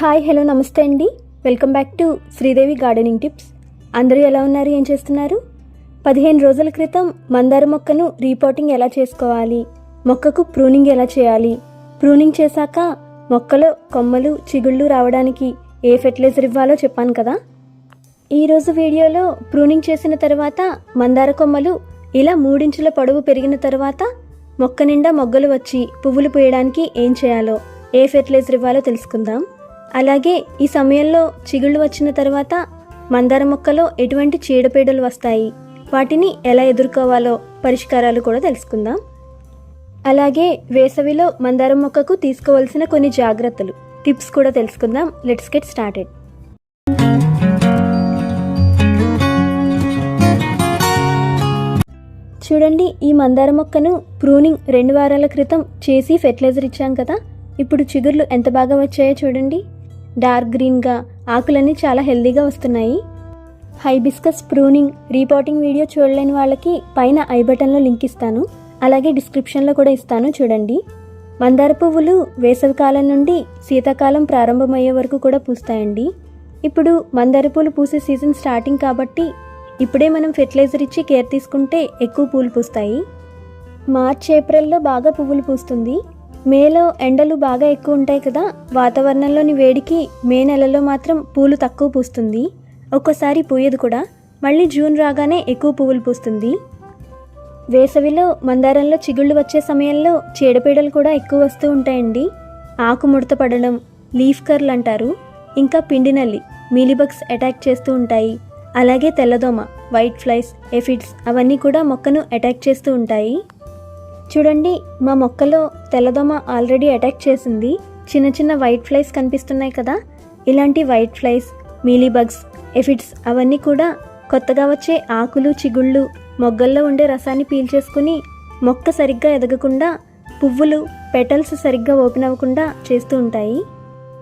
Hi hello నమస్తే అండి. Welcome back to Sridevi gardening tips. అందరూ ఎలా ఉన్నారు? ఏం చేస్తున్నారు? పదిహేను రోజుల క్రితం మందార మొక్కను రీపోటింగ్ ఎలా చేసుకోవాలి? మొక్కకు ప్రూనింగ్ ఎలా చేయాలి? ప్రూనింగ్ చేశాక మొక్కలో కొమ్మలు చిగుళ్ళు రావడానికి ఏ ఫెర్టిలైజర్ ఇవ్వాలో చెప్పాను కదా? ఈరోజు వీడియోలో ప్రూనింగ్ చేసిన తర్వాత మందార కొమ్మలు ఇలా మూడించుల పొడవు పెరిగిన తర్వాత మొక్క నిండా మొగ్గలు వచ్చి పువ్వులు పూయడానికి ఏం చేయాలో ఏ ఫెర్టిలైజర్ ఇవ్వాలో తెలుసుకుందాం. అలాగే ఈ సమయంలో చిగుళ్ళు వచ్చిన తర్వాత మందార మొక్కలో ఎటువంటి చీడపీడలు వస్తాయి? వాటిని ఎలా ఎదుర్కోవాలో పరిష్కారాలు కూడా తెలుసుకుందాం. అలాగే వేసవిలో మందారం మొక్కకు తీసుకోవాల్సిన కొన్ని జాగ్రత్తలు టిప్స్ కూడా తెలుసుకుందాం. Let's get started. చూడండి ఈ మందార మొక్కను ప్రూనింగ్ రెండు వారాల క్రితం చేసి ఫెర్టిలైజర్ ఇచ్చాం కదా? ఇప్పుడు చిగుర్లు ఎంత బాగా వచ్చాయో చూడండి. డార్క్ గ్రీన్గా ఆకులన్నీ చాలా హెల్దీగా వస్తున్నాయి. హైబిస్కస్ ప్రూనింగ్ రీపోటింగ్ వీడియో చూడలేని వాళ్ళకి పైన ఐ బటన్లో లింక్ ఇస్తాను. అలాగే డిస్క్రిప్షన్లో కూడా ఇస్తాను చూడండి. మందార పువ్వులు వేసవికాలం నుండి శీతాకాలం ప్రారంభమయ్యే వరకు కూడా పూస్తాయండి. ఇప్పుడు మందార పూలు పూసే సీజన్ స్టార్టింగ్ కాబట్టి ఇప్పుడే మనం ఫెర్టిలైజర్ ఇచ్చి కేర్ తీసుకుంటే ఎక్కువ పూలు పూస్తాయి. మార్చ్ ఏప్రిల్లో బాగా పువ్వులు పూస్తుంది. మేలో ఎండలు బాగా ఎక్కువ ఉంటాయి కదా వాతావరణంలోని వేడికి మే నెలలో మాత్రం పూలు తక్కువ పూస్తుంది. ఒక్కోసారి పూయదు కూడా మళ్ళీ జూన్ రాగానే ఎక్కువ పువ్వులు పూస్తుంది. వేసవిలో మందారంలో చిగుళ్ళు వచ్చే సమయంలో చీడపీడలు కూడా ఎక్కువ వస్తూ ఉంటాయండి. ఆకు ముడత పడడం లీఫ్ కర్ల్ అంటారు. ఇంకా పిండి నల్లి అటాక్ చేస్తూ ఉంటాయి. అలాగే తెల్లదోమ వైట్ ఫ్లైస్ ఎఫిడ్స్ అవన్నీ కూడా మొక్కను అటాక్ చేస్తూ ఉంటాయి. చూడండి మా మొక్కలో తెల్లదోమ ఆల్రెడీ అటాక్ చేసింది. చిన్న చిన్న వైట్ ఫ్లైస్ కనిపిస్తున్నాయి కదా? ఇలాంటి వైట్ ఫ్లైస్ మీలీబగ్స్ ఎఫిడ్స్ అవన్నీ కూడా కొత్తగా వచ్చే ఆకులు చిగుళ్ళు మొగ్గల్లో ఉండే రసాన్ని పీల్చేసుకుని మొక్క సరిగ్గా ఎదగకుండా పువ్వులు పెటల్స్ సరిగ్గా ఓపెన్ అవ్వకుండా చేస్తూ ఉంటాయి.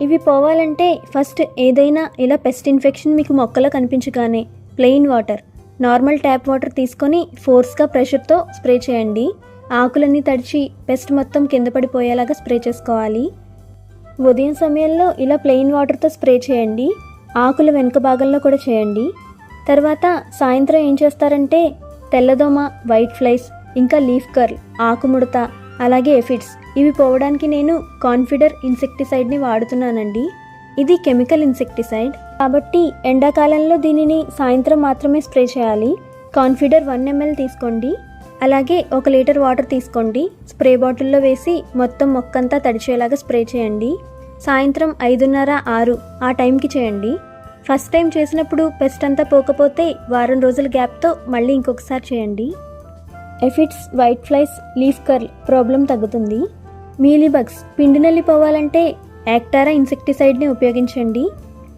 ఇవి పోవాలంటే ఫస్ట్ ఏదైనా ఇలా పెస్ట్ ఇన్ఫెక్షన్ మీకు మొక్కలో కనిపించగానే plain water normal tap water తీసుకొని ఫోర్స్గా ప్రెషర్తో స్ప్రే చేయండి. ఆకులన్నీ తడిచి పెస్ట్ మొత్తం కింద పడిపోయేలాగా స్ప్రే చేసుకోవాలి. ఉదయం సమయంలో ఇలా ప్లెయిన్ వాటర్తో స్ప్రే చేయండి. ఆకుల వెనుక భాగంలో కూడా చేయండి. తర్వాత సాయంత్రం ఏం చేస్తారంటే తెల్లదోమ వైట్ ఫ్లైస్ ఇంకా లీఫ్ కర్ల్ ఆకుముడత అలాగే ఎఫిడ్స్. ఇవి పోవడానికి నేను కాన్ఫిడర్ ఇన్సెక్టిసైడ్ని వాడుతున్నానండి. ఇది కెమికల్ ఇన్సెక్టిసైడ్. కాబట్టి ఎండాకాలంలో దీనిని సాయంత్రం మాత్రమే స్ప్రే చేయాలి. కాన్ఫిడర్ వన్ ఎంఎల్ తీసుకోండి. అలాగే ఒక లీటర్ వాటర్ తీసుకోండి. స్ప్రే బాటిల్లో వేసి మొత్తం మొక్కంతా తడిచేలాగా స్ప్రే చేయండి. సాయంత్రం ఐదున్నర ఆరు ఆ టైంకి చేయండి. ఫస్ట్ టైం చేసినప్పుడు పెస్ట్ అంతా పోకపోతే వారం రోజుల గ్యాప్తో మళ్ళీ ఇంకొకసారి చేయండి. Aphids white flies leaf curl problem తగ్గుతుంది. మీలీబగ్స్ పిండినల్లి పోవాలంటే యాక్టారా ఇన్సెక్టిసైడ్ని ఉపయోగించండి.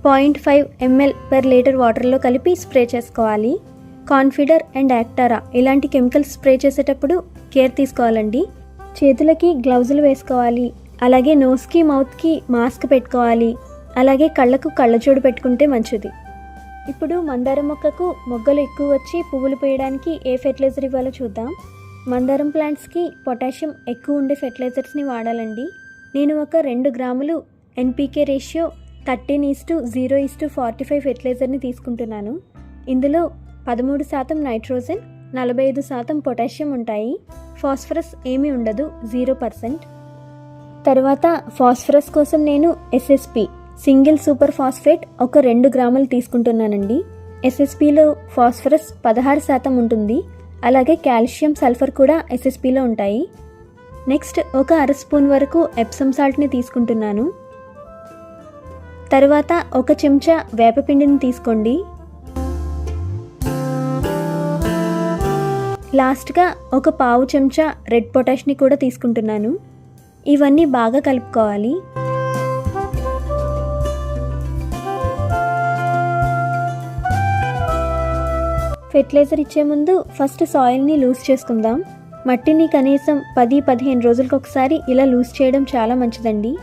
Point five ML per litre వాటర్లో కలిపి స్ప్రే చేసుకోవాలి. Confidor and Actara. ఇలాంటి కెమికల్స్ స్ప్రే చేసేటప్పుడు కేర్ తీసుకోవాలండి. చేతులకి గ్లౌజులు వేసుకోవాలి. అలాగే నోస్కి మౌత్కి మాస్క్ పెట్టుకోవాలి. అలాగే కళ్ళకు కళ్ళజోడు పెట్టుకుంటే మంచిది. ఇప్పుడు మందారం మొక్కకు మొగ్గలు ఎక్కువ వచ్చి పువ్వులు పోయడానికి ఏ ఫెర్టిలైజర్ ఇవ్వాలో చూద్దాం. మందారం ప్లాంట్స్కి పొటాషియం ఎక్కువ ఉండే ఫెర్టిలైజర్స్ని వాడాలండి. నేను ఒక రెండు గ్రాములు NPK ratio thirteen is to zero is to forty five ఫెర్టిలైజర్ని తీసుకుంటున్నాను. ఇందులో పదమూడు శాతం నైట్రోజన్ నలభై ఐదు శాతం పొటాషియం ఉంటాయి. ఫాస్ఫరస్ ఏమీ ఉండదు జీరో పర్సెంట్. తర్వాత ఫాస్ఫరస్ కోసం నేను ఎస్ఎస్పి సింగిల్ సూపర్ ఫాస్ఫేట్ ఒక రెండు గ్రాములు తీసుకుంటున్నానండి. ఎస్ఎస్పిలో ఫాస్ఫరస్ పదహారు శాతం ఉంటుంది. అలాగే కాల్షియం సల్ఫర్ కూడా ఎస్ఎస్పిలో ఉంటాయి. నెక్స్ట్ ఒక అర స్పూన్ వరకు ఎప్సమ్ సాల్ట్ని తీసుకుంటున్నాను. తర్వాత ఒక చెంచా వేపపిండిని తీసుకోండి. లాస్ట్గా ఒక పావు చెంచా రెడ్ పొటాష్ని కూడా తీసుకుంటున్నాను. ఇవన్నీ బాగా కలుపుకోవాలి. ఫెర్టిలైజర్ ఇచ్చే ముందు ఫస్ట్ సాయిల్ని లూజ్ చేసుకుందాం. మట్టిని కనీసం పది పదిహేను రోజులకు ఒకసారి ఇలా లూజ్ చేయడం చాలా మంచిదండి.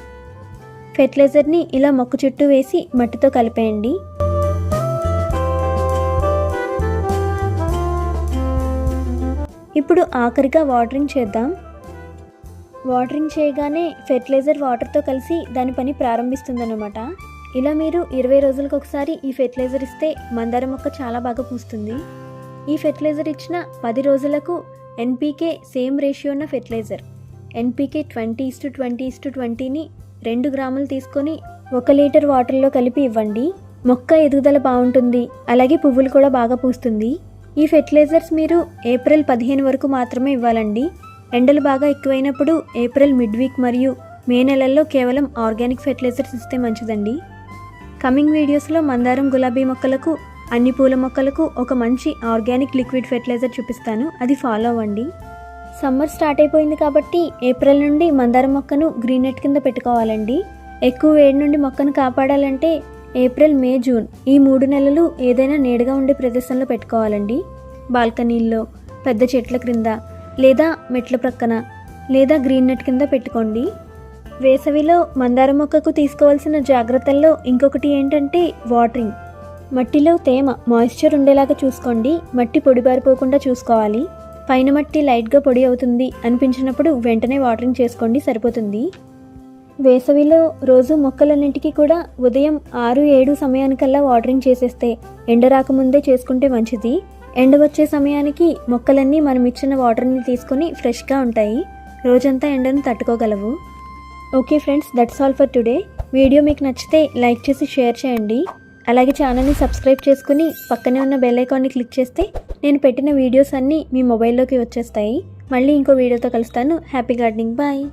ఫెర్టిలైజర్ని ఇలా మొక్క చుట్టూ వేసి మట్టితో కలిపేయండి. ఇప్పుడు ఆఖరిగా వాటరింగ్ చేద్దాం. వాటరింగ్ చేయగానే ఫెర్టిలైజర్ వాటర్తో కలిసి దాని పని ప్రారంభిస్తుందన్నమాట. ఇలా మీరు ఇరవై రోజులకు ఒకసారి ఈ ఫెర్టిలైజర్ ఇస్తే మందార మొక్క చాలా బాగా పూస్తుంది. ఈ ఫెర్టిలైజర్ ఇచ్చిన పది రోజులకు ఎన్పీకే సేమ్ రేషియో ఉన్న fertiliser. NPK twenty is to twenty is to ట్వంటీని రెండు గ్రాములు తీసుకొని ఒక లీటర్ వాటర్లో కలిపి ఇవ్వండి. మొక్క ఎదుగుదల బాగుంటుంది. అలాగే పువ్వులు కూడా బాగా పూస్తుంది. ఈ ఫెర్టిలైజర్స్ మీరు ఏప్రిల్ పదిహేను వరకు మాత్రమే ఇవ్వాలండి. ఎండలు బాగా ఎక్కువైనప్పుడు ఏప్రిల్ మిడ్ వీక్ మరియు మే నెలల్లో కేవలం ఆర్గానిక్ ఫెర్టిలైజర్స్ ఇస్తే మంచిదండి. కమింగ్ వీడియోస్లో మందారం గులాబీ మొక్కలకు అన్ని పూల మొక్కలకు ఒక మంచి ఆర్గానిక్ లిక్విడ్ ఫెర్టిలైజర్ చూపిస్తాను. అది ఫాలో అవ్వండి. సమ్మర్ స్టార్ట్ అయిపోయింది కాబట్టి ఏప్రిల్ నుండి మందారం మొక్కను గ్రీన్ నెట్ కింద పెట్టుకోవాలండి. ఎక్కువ వేడి నుండి మొక్కను కాపాడాలంటే ఏప్రిల్ మే జూన్ ఈ మూడు నెలలు ఏదైనా నీడగా ఉండే ప్రదేశంలో పెట్టుకోవాలండి. బాల్కనీల్లో పెద్ద చెట్ల క్రింద లేదా మెట్ల ప్రక్కన లేదా గ్రీన్ నెట్ కింద పెట్టుకోండి. వేసవిలో మందార మొక్కకు తీసుకోవాల్సిన జాగ్రత్తల్లో ఇంకొకటి ఏంటంటే వాటరింగ్. మట్టిలో తేమ మాయిశ్చర్ ఉండేలాగా చూసుకోండి. మట్టి పొడిబారిపోకుండా చూసుకోవాలి. పైన మట్టి లైట్గా పొడి అవుతుంది అనిపించినప్పుడు వెంటనే వాటరింగ్ చేసుకోండి సరిపోతుంది. వేసవిలో రోజు మొక్కలన్నింటికీ కూడా ఉదయం ఆరు ఏడు సమయానికల్లా వాటరింగ్ చేసేస్తే ఎండ రాకముందే చేసుకుంటే మంచిది. ఎండ వచ్చే సమయానికి మొక్కలన్నీ మనం ఇచ్చిన వాటర్ని తీసుకొని ఫ్రెష్గా ఉంటాయి. రోజంతా ఎండను తట్టుకోగలవు. Okay friends that's all for today video మీకు నచ్చితే లైక్ చేసి షేర్ చేయండి. అలాగే ఛానల్ని సబ్స్క్రైబ్ చేసుకుని పక్కనే ఉన్న బెల్ ఐకాన్ని క్లిక్ చేస్తే నేను పెట్టిన వీడియోస్ అన్నీ మీ మొబైల్లోకి వచ్చేస్తాయి. మళ్ళీ ఇంకో వీడియోతో కలుస్తాను. Happy gardening bye